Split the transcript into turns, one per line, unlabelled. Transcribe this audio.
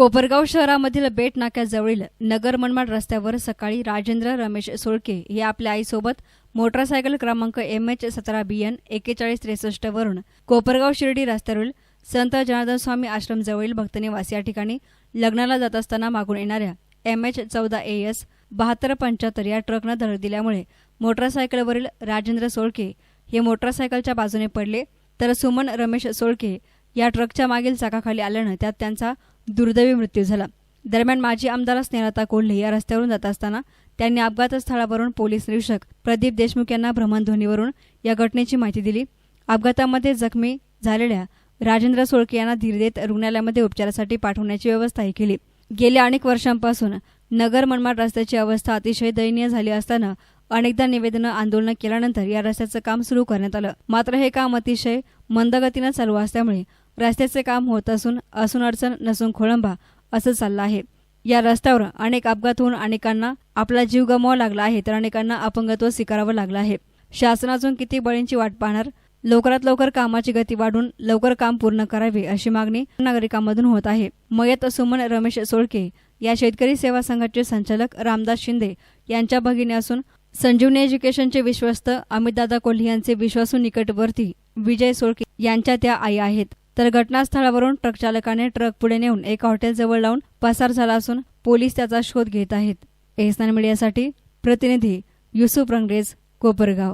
कोपरगाव शहरामधील बेट नाक्याजवळील नगर मनमाड रस्त्यावर सकाळी राजेंद्र रमेश सोळके हे आपल्या आईसोबत मोटरसायकल क्रमांक एम एच सतरा बी एन एकेचाळीस त्रेसष्ट वरून कोपरगाव शिर्डी रस्त्यावरील संत जनार्दन स्वामी आश्रमजवळील भक्तनिवास या ठिकाणी लग्नाला जात असताना मागून येणाऱ्या एम एच चौदा ए एस बहात्तर पंच्याहत्तर या ट्रकनं धडक दिल्यामुळे मोटरसायकलवरील राजेंद्र सोळके हे मोटरसायकलच्या बाजूने पडले तर सुमन रमेश सोळके या ट्रकच्या मागील चाकाखाली आल्यानं त्यात त्यांचा दुर्दैवी मृत्यू झाला. दरम्यान माजी आमदार स्नेहलता कोल्हे या रस्त्यावरून जात असताना त्यांनी अपघातस्थळावरून पोलीस निरीक्षक प्रदीप देशमुख यांना भ्रमणध्वनीवरून या घटनेची माहिती दिली. अपघातामध्ये जखमी झालेल्या राजेंद्र सोळके यांना धीर देत रुग्णालयामध्ये उपचारासाठी पाठवण्याची व्यवस्थाही केली. गेल्या अनेक वर्षांपासून नगर मनमाड रस्त्याची अवस्था अतिशय दयनीय झाली असताना अनेकदा निवेदनं आंदोलनं केल्यानंतर या रस्त्याचं काम सुरू करण्यात आलं. मात्र हे काम अतिशय मंदगतीनं चालू असल्यामुळे रस्त्याचे काम होत असून असून अडचण नसून खोळंबा असं चाललं आहे. या रस्त्यावर अनेक अपघात होऊन अनेकांना आपला जीव गमवावा लागला आहे तर अनेकांना अपंगत्व स्वीकारावं लागलं आहे. शासनातून किती बळींची वाट पाहणार? लवकरात लवकर कामाची गती वाढून लवकर काम पूर्ण करावे अशी मागणी नागरिकांमधून होत आहे. मयत सुमन रमेश सोळके या शेतकरी सेवा संघाचे संचालक रामदास शिंदे यांच्या भगिनी असून संजीवनी एज्युकेशनचे विश्वस्त अमितदादा कोल्हे यांचे विश्वासू निकटवर्ती विजय सोळके यांच्या त्या आई आहेत. तर घटनास्थळावरून ट्रक चालकाने ट्रक पुढे नेऊन एका हॉटेलजवळ लावून पसार झाला असून पोलीस त्याचा शोध घेत आहेत. एसनान मीडियासाठी प्रतिनिधी युसुफ रंगरेज कोपरगाव.